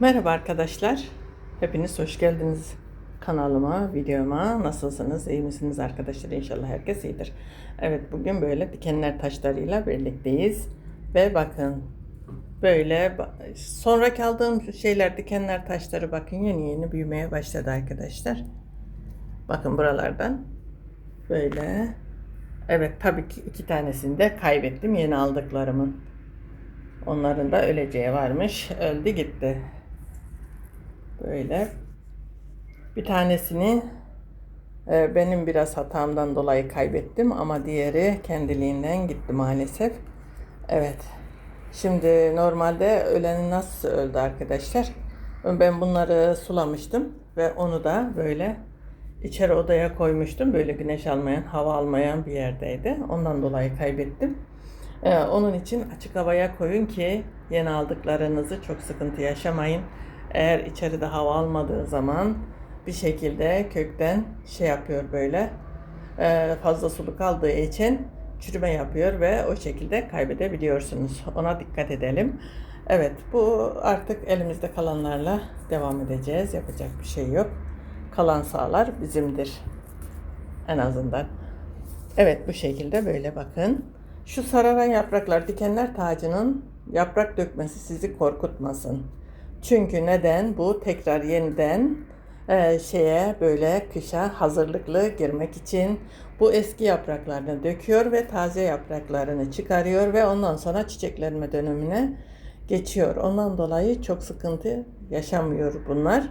Merhaba arkadaşlar. Hepiniz hoş geldiniz kanalıma, videoma. Nasılsınız? İyi misiniz arkadaşlar? İnşallah herkes iyidir. Evet bugün böyle dikenler taşlarıyla birlikteyiz. Ve bakın böyle sonraki aldığım şeyler dikenler taşları bakın yeni yeni büyümeye başladı arkadaşlar. Bakın buralardan böyle. Evet tabii ki iki tanesini de kaybettim yeni aldıklarımın. Onların da öleceği varmış. Öldü gitti. Böyle. Bir tanesini e, benim biraz hatamdan dolayı kaybettim ama diğeri kendiliğinden gitti maalesef. Evet. Şimdi normalde öleni nasıl öldü arkadaşlar? Ben bunları sulamıştım ve onu da böyle içeri odaya koymuştum. Böyle güneş almayan, hava almayan bir yerdeydi. Ondan dolayı kaybettim. Ee, onun için açık havaya koyun ki yeni aldıklarınızı çok sıkıntı yaşamayın. Eğer içeride hava almadığı zaman bir şekilde kökten şey yapıyor böyle e, fazla sulu kaldığı için çürüme yapıyor ve o şekilde kaybedebiliyorsunuz. Ona dikkat edelim. Evet bu artık elimizde kalanlarla devam edeceğiz. Yapacak bir şey yok. Kalan sağlar bizimdir. En azından. Evet bu şekilde böyle bakın. Şu sararan yapraklar dikenler tacının yaprak dökmesi sizi korkutmasın. Çünkü neden? Bu tekrar yeniden e, şeye böyle kışa hazırlıklı girmek için bu eski yapraklarını döküyor ve taze yapraklarını çıkarıyor ve ondan sonra çiçeklenme dönemine geçiyor. Ondan dolayı çok sıkıntı yaşamıyor bunlar.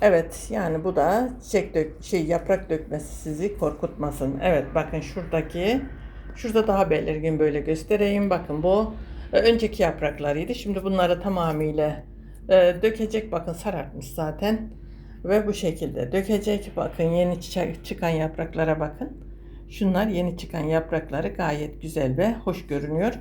Evet yani bu da çiçek dök şey yaprak dökmesi sizi korkutmasın. Evet bakın şuradaki şurada daha belirgin böyle göstereyim. Bakın bu e, önceki yapraklarıydı. Şimdi bunları tamamıyla e, dökecek. Bakın sarartmış zaten. Ve bu şekilde dökecek. Bakın yeni çiçek çıkan yapraklara bakın. Şunlar yeni çıkan yaprakları gayet güzel ve hoş görünüyor.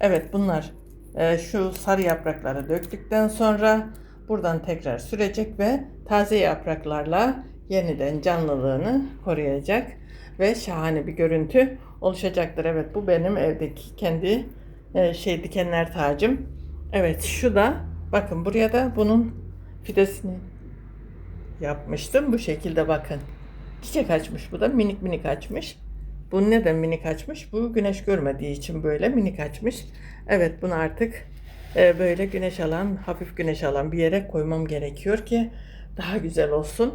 Evet bunlar e, şu sarı yaprakları döktükten sonra buradan tekrar sürecek ve taze yapraklarla yeniden canlılığını koruyacak ve şahane bir görüntü oluşacaktır. Evet bu benim evdeki kendi e, şey dikenler tacım. Evet şu da bakın buraya da bunun fidesini yapmıştım. Bu şekilde bakın. Çiçek açmış bu da minik minik açmış. Bu neden minik açmış? Bu güneş görmediği için böyle minik açmış. Evet bunu artık e, böyle güneş alan, hafif güneş alan bir yere koymam gerekiyor ki daha güzel olsun.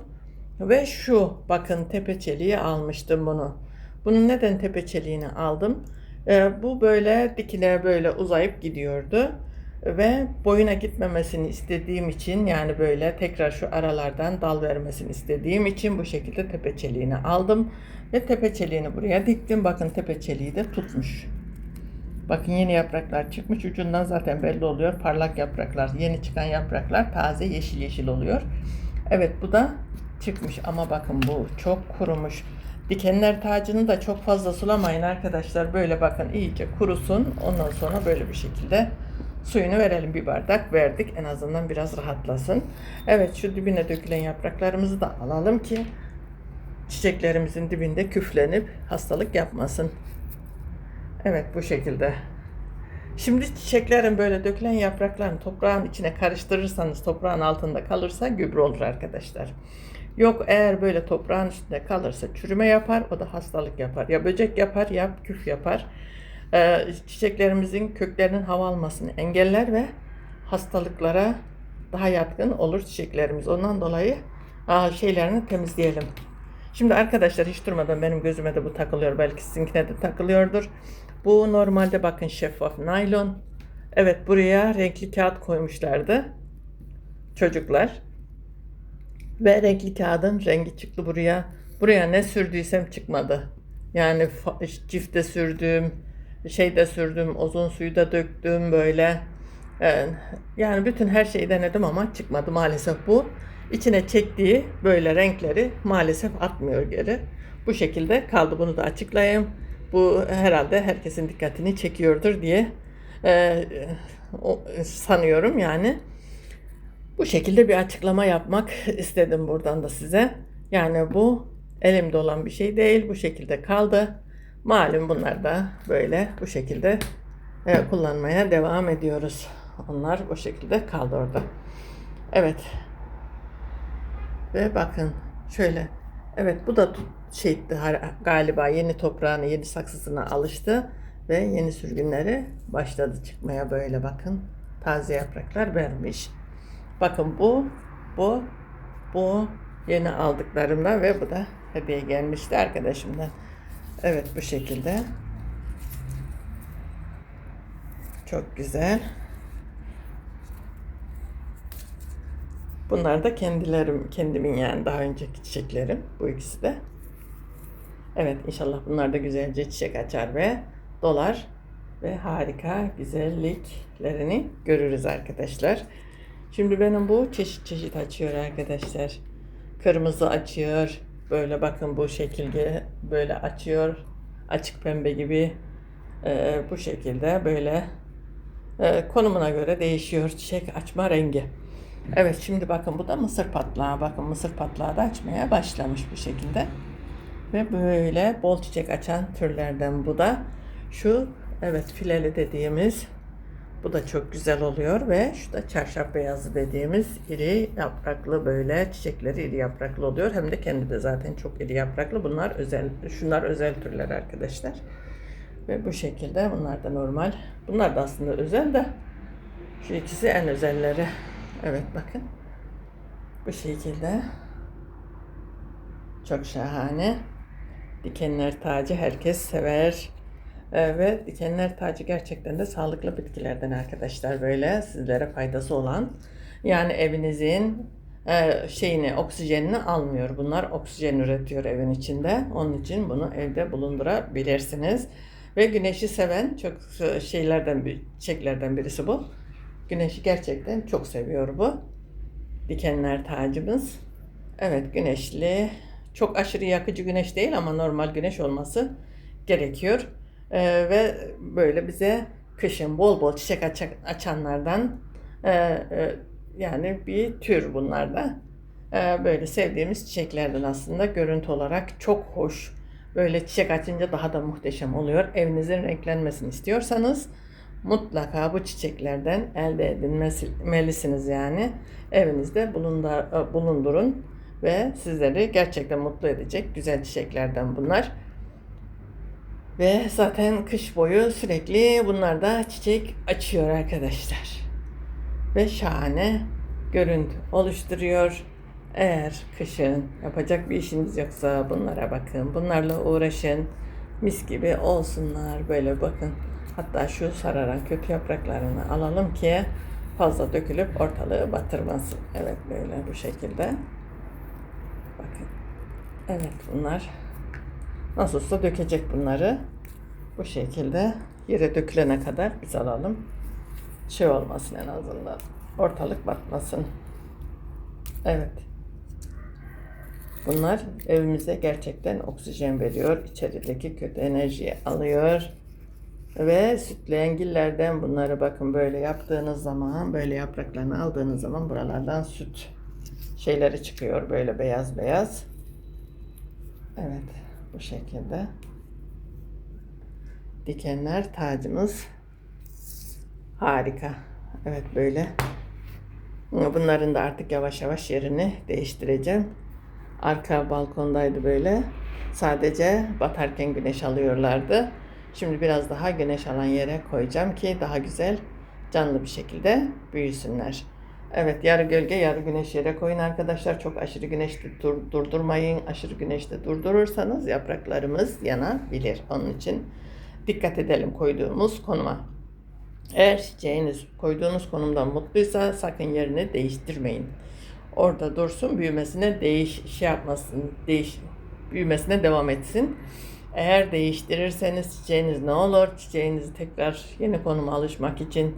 Ve şu bakın tepeçeliği almıştım bunu. Bunun neden tepeçeliğini aldım? E, bu böyle dikine böyle uzayıp gidiyordu. Ve boyuna gitmemesini istediğim için yani böyle tekrar şu aralardan dal vermesini istediğim için bu şekilde tepeçeliğini aldım. Ve tepeçeliğini buraya diktim. Bakın tepeçeliği de tutmuş. Bakın yeni yapraklar çıkmış. Ucundan zaten belli oluyor. Parlak yapraklar, yeni çıkan yapraklar taze yeşil yeşil oluyor. Evet bu da çıkmış ama bakın bu çok kurumuş. Dikenler tacını da çok fazla sulamayın arkadaşlar. Böyle bakın iyice kurusun. Ondan sonra böyle bir şekilde suyunu verelim. Bir bardak verdik. En azından biraz rahatlasın. Evet şu dibine dökülen yapraklarımızı da alalım ki çiçeklerimizin dibinde küflenip hastalık yapmasın. Evet bu şekilde. Şimdi çiçeklerin böyle dökülen yapraklarını toprağın içine karıştırırsanız toprağın altında kalırsa gübre olur arkadaşlar. Yok eğer böyle toprağın üstünde kalırsa çürüme yapar, o da hastalık yapar. Ya böcek yapar ya küf yapar. Ee, çiçeklerimizin köklerinin hava almasını engeller ve hastalıklara daha yatkın olur çiçeklerimiz. Ondan dolayı şeylerini temizleyelim. Şimdi arkadaşlar hiç durmadan benim gözüme de bu takılıyor. Belki sizinkine de takılıyordur. Bu normalde bakın şeffaf naylon. Evet buraya renkli kağıt koymuşlardı. Çocuklar. Ve renkli kağıdın rengi çıktı buraya. Buraya ne sürdüysem çıkmadı. Yani cifte sürdüm, şeyde sürdüm, ozon suyu da döktüm böyle. Ee, Yani bütün her şeyi denedim ama çıkmadı maalesef bu. İçine çektiği böyle renkleri maalesef atmıyor geri. Bu şekilde kaldı bunu da açıklayayım. Bu herhalde herkesin dikkatini çekiyordur diye e, sanıyorum yani. Bu şekilde bir açıklama yapmak istedim buradan da size. Yani bu elimde olan bir şey değil. Bu şekilde kaldı. Malum bunlar da böyle bu şekilde e, kullanmaya devam ediyoruz. Onlar o şekilde kaldı orada. Evet. Ve bakın şöyle. Evet bu da har- galiba yeni toprağına, yeni saksısına alıştı ve yeni sürgünleri başladı çıkmaya böyle bakın. Taze yapraklar vermiş. Bakın bu, bu, bu yeni aldıklarımdan ve bu da hediye gelmişti arkadaşımdan. Evet bu şekilde. Çok güzel. Bunlar da kendilerim, kendimin yani daha önceki çiçeklerim. Bu ikisi de. Evet inşallah bunlar da güzelce çiçek açar ve dolar ve harika güzelliklerini görürüz arkadaşlar. Şimdi benim bu çeşit çeşit açıyor arkadaşlar. Kırmızı açıyor. Böyle bakın bu şekilde böyle açıyor. Açık pembe gibi Ee, bu şekilde böyle e, konumuna göre değişiyor çiçek açma rengi. Evet şimdi bakın bu da mısır patlağı. Bakın mısır patlağı da açmaya başlamış bu şekilde. Ve böyle bol çiçek açan türlerden bu da. Şu evet fileli dediğimiz bu da çok güzel oluyor ve şu da çarşaf beyazı dediğimiz iri yapraklı böyle çiçekleri iri yapraklı oluyor. Hem de kendi de zaten çok iri yapraklı. Bunlar özel, şunlar özel türler arkadaşlar. Ve bu şekilde bunlar da normal. Bunlar da aslında özel de şu ikisi en özelleri. Evet bakın. Bu şekilde. Çok şahane. Dikenler tacı herkes sever. Ve dikenler tacı gerçekten de sağlıklı bitkilerden arkadaşlar böyle sizlere faydası olan. Yani evinizin e, şeyini, oksijenini almıyor. Bunlar oksijen üretiyor evin içinde. Onun için bunu evde bulundurabilirsiniz. Ve güneşi seven çok şeylerden, bir- çiçeklerden birisi bu. Güneşi gerçekten çok seviyor bu. Dikenler tacımız. Evet güneşli. Çok aşırı yakıcı güneş değil ama normal güneş olması gerekiyor. Ee, ve böyle bize kışın bol bol çiçek açak- açanlardan e, e, yani bir tür bunlar da. Ee, böyle sevdiğimiz çiçeklerden aslında görüntü olarak çok hoş. Böyle çiçek açınca daha da muhteşem oluyor. Evinizin renklenmesini istiyorsanız mutlaka bu çiçeklerden elde edinmelisiniz yani. Evinizde bulunda- bulundurun ve sizleri gerçekten mutlu edecek güzel çiçeklerden bunlar. Ve zaten kış boyu sürekli bunlar da çiçek açıyor arkadaşlar. Ve şahane görüntü oluşturuyor. Eğer kışın yapacak bir işiniz yoksa bunlara bakın. Bunlarla uğraşın. Mis gibi olsunlar. Böyle bakın. Hatta şu sararan kötü yapraklarını alalım ki fazla dökülüp ortalığı batırmasın. Evet böyle bu şekilde. Bakın. Evet bunlar nasılsa dökecek bunları. Bu şekilde yere dökülene kadar biz alalım. Şey olmasın en azından. Ortalık batmasın. Evet. Bunlar evimize gerçekten oksijen veriyor. İçerideki kötü enerjiyi alıyor. Ve sütleyengillerden bunları bakın böyle yaptığınız zaman, böyle yapraklarını aldığınız zaman buralardan süt şeyleri çıkıyor böyle beyaz beyaz. Evet, bu şekilde. Dikenler tacımız harika. Evet böyle. Bunların da artık yavaş yavaş yerini değiştireceğim. Arka balkondaydı böyle. Sadece batarken güneş alıyorlardı. Şimdi biraz daha güneş alan yere koyacağım ki daha güzel canlı bir şekilde büyüsünler. Evet yarı gölge yarı güneş yere koyun arkadaşlar. Çok aşırı güneşte dur- durdurmayın. Aşırı güneşte durdurursanız yapraklarımız yanabilir. Onun için dikkat edelim koyduğumuz konuma. Eğer çiçeğiniz koyduğunuz konumdan mutluysa sakın yerini değiştirmeyin. Orada dursun, büyümesine değiş şey yapmasın, değiş büyümesine devam etsin. Eğer değiştirirseniz çiçeğiniz ne olur? Çiçeğinizi tekrar yeni konuma alışmak için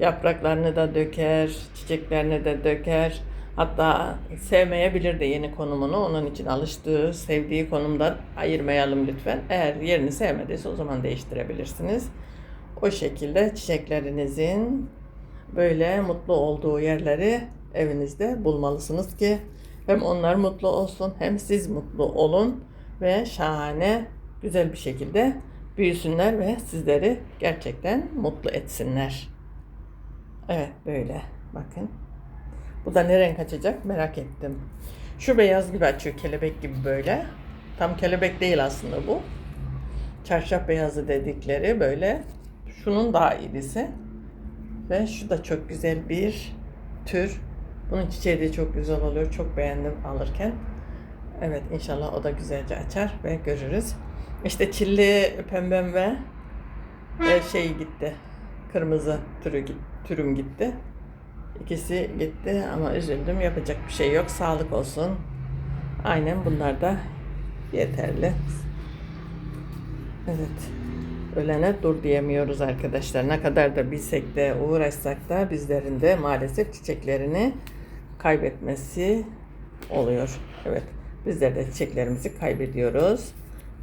yapraklarını da döker, çiçeklerini de döker. Hatta sevmeyebilir de yeni konumunu. Onun için alıştığı, sevdiği konumdan ayırmayalım lütfen. Eğer yerini sevmediyse o zaman değiştirebilirsiniz. O şekilde çiçeklerinizin böyle mutlu olduğu yerleri evinizde bulmalısınız ki hem onlar mutlu olsun hem siz mutlu olun ve şahane güzel bir şekilde büyüsünler ve sizleri gerçekten mutlu etsinler. Evet böyle bakın. Bu da ne renk açacak merak ettim. Şu beyaz gibi açıyor kelebek gibi böyle. Tam kelebek değil aslında bu. Çarşaf beyazı dedikleri böyle. Şunun daha iyisi. Ve şu da çok güzel bir tür. Bunun çiçeği de çok güzel oluyor. Çok beğendim alırken. Evet inşallah o da güzelce açar ve görürüz. İşte çilli pembem ve şey gitti. Kırmızı türü git, türüm gitti. İkisi gitti ama üzüldüm. Yapacak bir şey yok. Sağlık olsun. Aynen bunlar da yeterli. Evet. Ölene dur diyemiyoruz arkadaşlar. Ne kadar da bilsek de uğraşsak da bizlerin de maalesef çiçeklerini kaybetmesi oluyor. Evet. Bizler de çiçeklerimizi kaybediyoruz.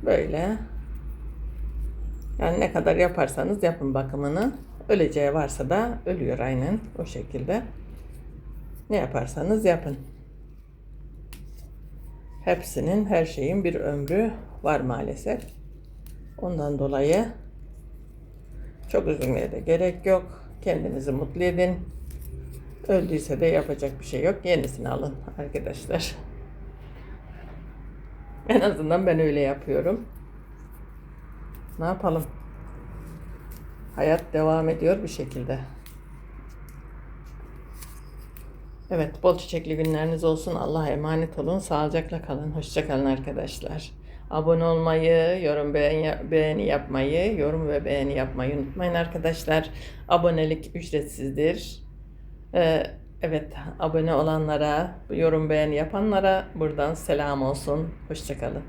Böyle. Yani ne kadar yaparsanız yapın bakımını. Öleceği varsa da ölüyor aynen o şekilde. Ne yaparsanız yapın. Hepsinin, her şeyin bir ömrü var maalesef. Ondan dolayı çok üzülmeye de gerek yok. Kendinizi mutlu edin. Öldüyse de yapacak bir şey yok. Yenisini alın arkadaşlar. En azından ben öyle yapıyorum. Ne yapalım? Hayat devam ediyor bir şekilde. Evet, bol çiçekli günleriniz olsun. Allah'a emanet olun. Sağlıcakla kalın. Hoşça kalın arkadaşlar. Abone olmayı, yorum beğeni, beğeni yapmayı, yorum ve beğeni yapmayı unutmayın arkadaşlar. Abonelik ücretsizdir. Ee, evet, abone olanlara, yorum beğeni yapanlara buradan selam olsun. Hoşça kalın.